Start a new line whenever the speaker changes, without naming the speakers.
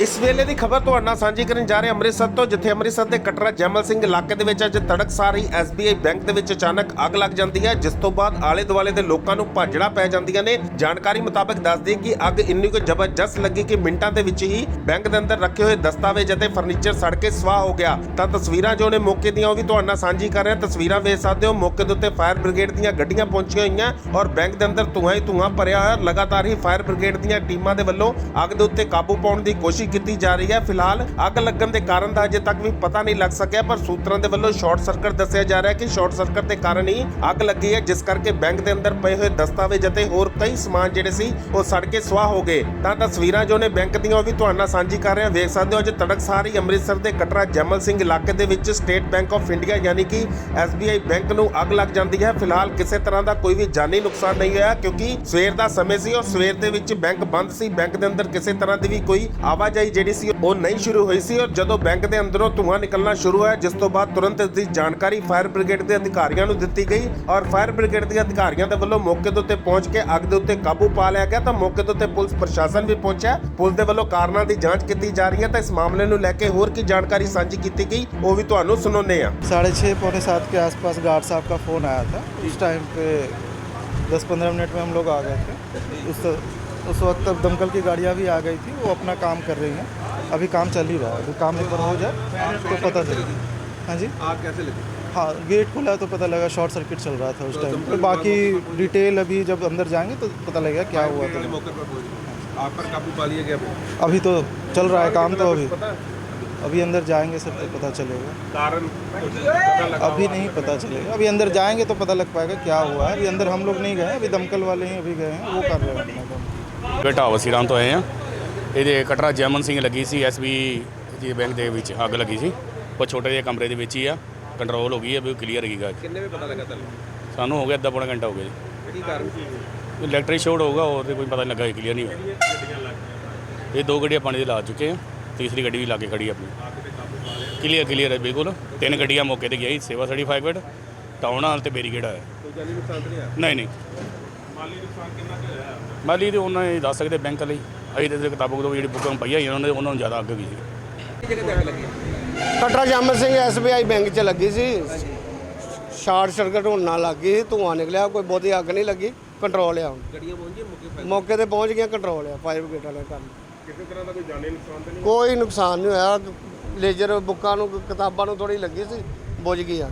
ਇਸ ਵੇਲੇ ਦੀ ਖਬਰ ਤੁਹਾਡੇ ਨਾਲ ਸਾਂਝੀ ਕਰਨ ਜਾ ਰਹੇ ਅੰਮ੍ਰਿਤਸਰ ਤੋਂ, ਜਿੱਥੇ ਅੰਮ੍ਰਿਤਸਰ ਦੇ ਕਟਰਾ ਜੈਮਲ ਸਿੰਘ ਇਲਾਕੇ ਦੇ ਵਿੱਚ ਅੱਜ ਤੜਕਸਾਰ ਹੀ SBI ਬੈਂਕ ਦੇ ਵਿੱਚ ਅਚਾਨਕ ਅੱਗ ਲੱਗ ਜਾਂਦੀ ਹੈ, ਜਿਸ ਤੋਂ ਬਾਅਦ ਆਲੇ ਦੁਆਲੇ ਦੇ ਲੋਕਾਂ ਨੂੰ ਭਾਜੜਾ ਪੈ ਜਾਂਦੀਆਂ ਨੇ। ਜਾਣਕਾਰੀ ਮੁਤਾਬਕ ਦੱਸਦੀ ਕਿ ਅੱਗ ਇੰਨੀ ਕੁ ਜ਼ਬਰਦਸਤ ਲੱਗੀ ਕਿ ਮਿੰਟਾਂ ਦੇ ਵਿੱਚ ਹੀ ਬੈਂਕ ਦੇ ਅੰਦਰ ਰੱਖੇ ਹੋਏ ਦਸਤਾਵੇਜ਼ ਅਤੇ ਫਰਨੀਚਰ ਸੜ ਕੇ ਸਵਾਹ ਹੋ ਗਿਆ। ਤਾਂ ਤਸਵੀਰਾਂ ਜੋ ਨੇ ਮੌਕੇ ਦੀਆਂ, ਉਹ ਵੀ ਤੁਹਾਡੇ ਨਾਲ ਸਾਂਝੀ ਕਰ ਰਹੇ ਹਾਂ। ਤਸਵੀਰਾਂ ਵੇਖ ਸਕਦੇ ਹੋ, ਮੌਕੇ ਦੇ ਉੱਤੇ ਫਾਇਰ ਬ੍ਰਿਗੇਡ ਦੀਆਂ ਗੱਡੀਆਂ ਪਹੁੰਚੀਆਂ ਹੋਈਆਂ ਔਰ ਬੈਂਕ ਦੇ ਅੰਦਰ ਧੂੰਆਂ ਹੀ ਧੂੰਆਂ ਭਰਿਆ ਹੋਇਆ। ਲਗਾਤਾਰ ਹੀ ਫਾਇਰ ਬ੍ਰਿਗੇਡ ਦੀਆਂ ਟੀਮਾਂ ਦੇ ਵੱਲੋਂ ਅੱਗ ਦੇ ਉੱਤੇ ਕਾਬੂ ਪਾਉਣ ਦੀ ਕੋਸ਼ਿਸ਼ ਕੀਤੀ ਜਾ ਰਹੀ ਹੈ। ਫਿਲਹਾਲ ਅੱਗ ਲੱਗਣ ਦੇ ਕਾਰਨ ਦਾ ਅਜੇ ਤੱਕ ਵੀ ਪਤਾ ਨਹੀਂ ਲੱਗ ਸਕਿਆ, ਪਰ ਸੂਤਰਾਂ ਦੇ ਵੱਲੋਂ ਸ਼ਾਰਟ ਸਰਕਟ ਦੱਸਿਆ ਜਾ ਰਿਹਾ ਹੈ ਕਿ ਸ਼ਾਰਟ ਸਰਕਟ ਦੇ ਕਾਰਨ ਹੀ ਅੱਗ ਲੱਗੀ ਹੈ, ਜਿਸ ਕਰਕੇ ਬੈਂਕ ਦੇ ਅੰਦਰ ਪਏ ਹੋਏ ਦਸਤਾਵੇਜ਼ ਅਤੇ ਹੋਰ ਕਈ ਸਮਾਨ ਜਿਹੜੇ ਸੀ, ਉਹ ਸੜ ਕੇ ਸੁਆਹ ਹੋ ਗਏ। ਤਾਂ ਤਸਵੀਰਾਂ ਜੋ ਨੇ ਬੈਂਕ ਦੀਆਂ, ਉਹ ਵੀ ਤੁਹਾਡੇ ਨਾਲ ਸਾਂਝੀ ਕਰ ਰਹੇ। ਹਾਂ ਵੇਖ ਸਕਦੇ ਹੋ, ਅੱਜ ਤੜਕਸਾਰ ਹੀ ਅੰਮ੍ਰਿਤਸਰ ਦੇ ਕਟਰਾ ਜੈਮਲ ਸਿੰਘ ਇਲਾਕੇ ਦੇ ਵਿੱਚ ਸਟੇਟ ਬੈਂਕ ਆਫ ਇੰਡੀਆ ਯਾਨੀ ਕਿ SBI ਬੈਂਕ ਨੂੰ ਅੱਗ ਲੱਗ ਜਾਂਦੀ ਹੈ। ਫਿਲਹਾਲ ਕਿਸੇ ਤਰ੍ਹਾਂ ਦਾ ਕੋਈ ਵੀ ਜਾਨੀ ਨੁਕਸਾਨ ਨਹੀਂ ਹੋਇਆ, ਕਿਉਂਕਿ ਸਵੇਰ ਦਾ ਸਮੇਂ ਸੀ ਔਰ ਸਵੇਰ ਦੇ ਵਿੱਚ ਬੈਂਕ ਬੰਦ ਸੀ। ਬੈਂਕ ਦੇ ਅੰਦਰ ਕਿਸੇ ਤਰ੍ਹਾਂ ਦੀ ਵੀ ਕੋਈ ਆਵਾਜ ਆਵਾਜਾਈ ਜਿਹੜੀ ਸੀ ਉਹ ਨਹੀਂ ਸ਼ੁਰੂ ਹੋਈ ਸੀ ਔਰ ਜਦੋਂ ਬੈਂਕ ਦੇ ਅੰਦਰੋਂ ਧੂੰਆਂ ਨਿਕਲਣਾ ਸ਼ੁਰੂ ਹੋਇਆ ਜਿਸ ਤੋਂ ਬਾਅਦ ਤੁਰੰਤ ਇਸ ਦੀ ਜਾਣਕਾਰੀ ਫਾਇਰ ਬ੍ਰਿਗੇਡ ਦੇ ਅਧਿਕਾਰੀਆਂ ਨੂੰ ਦਿੱਤੀ ਗਈ ਔਰ ਫਾਇਰ ਬ੍ਰਿਗੇਡ ਦੇ ਅਧਿਕਾਰੀਆਂ ਦੇ ਵੱਲੋਂ ਮੌਕੇ ਦੇ ਉੱਤੇ ਪਹੁੰਚ ਕੇ ਅੱਗ ਦੇ ਉੱਤੇ ਕਾਬੂ ਪਾ ਲਿਆ ਗਿਆ ਤਾਂ ਮੌਕੇ ਦੇ ਉੱਤੇ ਪੁਲਿਸ ਪ੍ਰਸ਼ਾਸਨ ਵੀ ਪਹੁੰਚਿਆ ਪੁਲਿਸ ਦੇ ਵੱਲੋਂ ਕਾਰਨਾਂ ਦੀ ਜਾਂਚ ਕੀਤੀ ਜਾ ਰਹੀ ਹੈ ਤਾਂ ਇਸ ਮਾਮਲੇ ਨੂੰ ਲੈ ਕੇ ਹੋਰ ਕੀ ਜਾਣਕਾਰੀ ਸਾਂਝੀ ਕੀਤੀ ਗਈ ਉਹ ਵੀ ਤੁਹਾਨੂੰ ਸੁਣਾਉਂਦੇ ਹਾਂ
साढ़े छः पौने सात के आसपास गार्ड साहब का फ़ोन आया था उस टाइम पे दस पंद्रह मिनट में हम लोग आ गए थे उस उस वक्त अब दमकल की गाड़ियाँ भी आ गई थी वो अपना काम कर रही हैं। अभी काम चल ही रहा है अभी काम एक बार हो जाए तो पता चलेगी। हाँ जी?
आग कैसे लगी?
हाँ गेट खुला तो पता लगा शॉर्ट सर्किट चल रहा था उस टाइम पे बाकी डिटेल अभी जब अंदर जाएँगे तो पता लगेगा क्या हुआ था।
मौके पर काबू पा लिया गया अभी?
तो चल रहा है काम तो अभी। अभी अंदर जाएँगे सब तो पता चलेगा।
कारण
अभी नहीं पता चलेगा। अभी अंदर जाएँगे तो पता लग पाएगा क्या हुआ है। अभी अंदर हम लोग नहीं गए अभी दमकल वाले ही अभी गए हैं वो कर रहे हैं अपना काम।
ਘਟਾਵਾ ਸਿਰਾਂ ਤੋਂ ਆਏ ਆ ਇਹਦੇ ਕਟਰਾ ਜੈਮਨ ਸਿੰਘ ਲੱਗੀ ਸੀ ਐਸਬੀ ਜੀ ਬੈਂਕ ਦੇ ਵਿੱਚ ਅੱਗ ਲੱਗੀ ਸੀ। ਉਹ ਛੋਟੇ ਜਿਹੇ ਕਮਰੇ ਦੇ ਵਿੱਚ ਹੀ ਆ। ਕੰਟਰੋਲ ਹੋ ਗਈ ਹੈ ਵੀ ਕਲੀਅਰ ਹੈਗੀ ਗੱਲ।
ਕਿੰਨੇ ਵੇ ਪਤਾ ਲੱਗਾ ਤੁਹਾਨੂੰ?
ਸਾਨੂੰ ਹੋ ਗਿਆ ਅੱਧਾ ਪੌਣਾ ਘੰਟਾ ਹੋ ਗਿਆ ਜੀ।
ਕੀ ਕਾਰਨ ਸੀ?
ਇਲੈਕਟ੍ਰਿਕ ਸ਼ੋਰਟ ਹੋਊਗਾ ਹੋਰ ਤੇ ਕੋਈ ਪਤਾ ਨਹੀਂ ਲੱਗਾ ਕਲੀਅਰ ਨਹੀਂ ਹੋਇਆ। ਇਹ ਦੋ ਗੱਡੀਆਂ ਪਾਣੀ ਦੇ ਲਾ ਚੁੱਕੇ ਆ। ਤੀਸਰੀ ਗੱਡੀ ਵੀ ਲਾ ਕੇ ਖੜੀ ਆਪਣੀ। ਕਲੀਅਰ ਕਲੀਅਰ ਹੈ ਬਿਲਕੁਲ। ਤਿੰਨ ਗੱਡੀਆਂ ਮੌਕੇ ਤੇ ਗਈ ਸੇਵਾ 35 ਫਾਈਵਟ ਟਾਊਨ ਹਾਲ ਤੇ ਬੈਰੀਗੇਡ ਆਇਆ
ਕੋਈ ਜਾਨੀ ਨੁਕਸਾਨ
ਨਹੀਂ ਨਹੀਂ
ਨਹੀਂ।
ਮਾਲੀ ਨੁਕਸਾਨ ਦੇ ਉਹਨਾਂ ਇਹ ਦੱਸ ਸਕਦੇ ਬੈਂਕ ਲਈ ਅਸੀਂ ਤੇ ਕਿਤਾਬਾਂ ਤੋਂ ਜਿਹੜੀ ਬੁੱਕਾਂ ਪਈਆਂ ਹੋਈਆਂ ਉਹਨਾਂ ਦੇ ਉਹਨਾਂ ਨੂੰ ਜ਼ਿਆਦਾ ਅੱਗ ਗਈ
ਜਗ੍ਹਾ ਤੇ ਅੱਗ ਲੱਗੀ?
ਕਟਰਾ ਜਾਮਰ ਸਿੰਘ ਐਸਬੀਆਈ ਬੈਂਕ 'ਚ ਲੱਗੀ ਸੀ। ਸ਼ਾਰਟ ਸਰਕਟ ਹੋਣ ਨਾਲ ਲੱਗੀ ਸੀ ਧੂਆਂ ਨਿਕਲਿਆ ਕੋਈ ਬਹੁਤੀ ਅੱਗ ਨਹੀਂ ਲੱਗੀ ਕੰਟਰੋਲ ਆ ਮੌਕੇ ਤੇ? ਪਹੁੰਚ ਗਈਆਂ ਕੰਟਰੋਲ ਆ ਫਾਇਰ ਬ੍ਰਿਗੇਡ
ਵਾਲਿਆਂ ਕਰਨ ਨੁਕਸਾਨ ਤਾਂ
ਕੋਈ ਨੁਕਸਾਨ ਨਹੀਂ ਹੋਇਆ। ਲੇਜ਼ਰ ਬੁੱਕਾਂ ਨੂੰ ਕਿਤਾਬਾਂ ਨੂੰ ਥੋੜੀ ਲੱਗੀ ਸੀ ਬੁਝ ਗਈ ਆ।